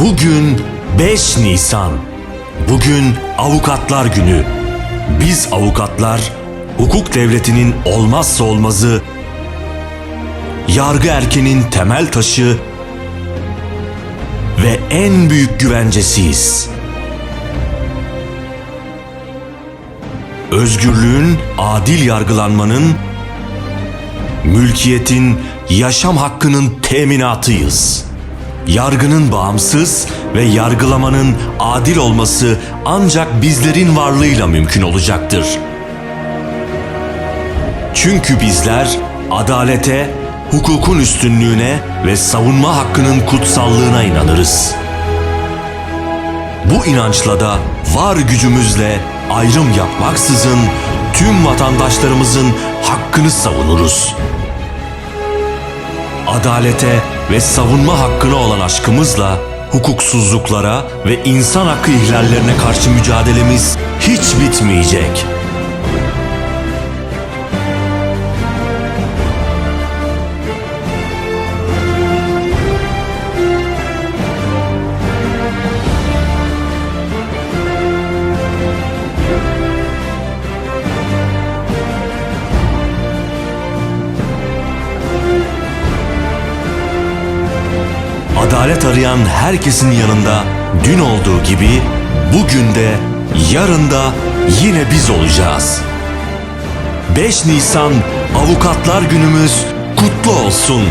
Bugün 5 Nisan. Bugün Avukatlar Günü. Biz avukatlar hukuk devletinin olmazsa olmazı, yargı erkenin temel taşı ve en büyük güvencesiyiz. Özgürlüğün, adil yargılanmanın, mülkiyetin, yaşam hakkının teminatıyız. Yargının bağımsız ve yargılamanın adil olması ancak bizlerin varlığıyla mümkün olacaktır. Çünkü bizler adalete, hukukun üstünlüğüne ve savunma hakkının kutsallığına inanırız. Bu inançla da var gücümüzle ayrım yapmaksızın tüm vatandaşlarımızın hakkını savunuruz. Adalete ve savunma hakkına olan aşkımızla hukuksuzluklara ve insan hakkı ihlallerine karşı mücadelemiz hiç bitmeyecek. Adalet arayan herkesin yanında dün olduğu gibi bugün de yarın da yine biz olacağız. 5 Nisan Avukatlar Günümüz kutlu olsun.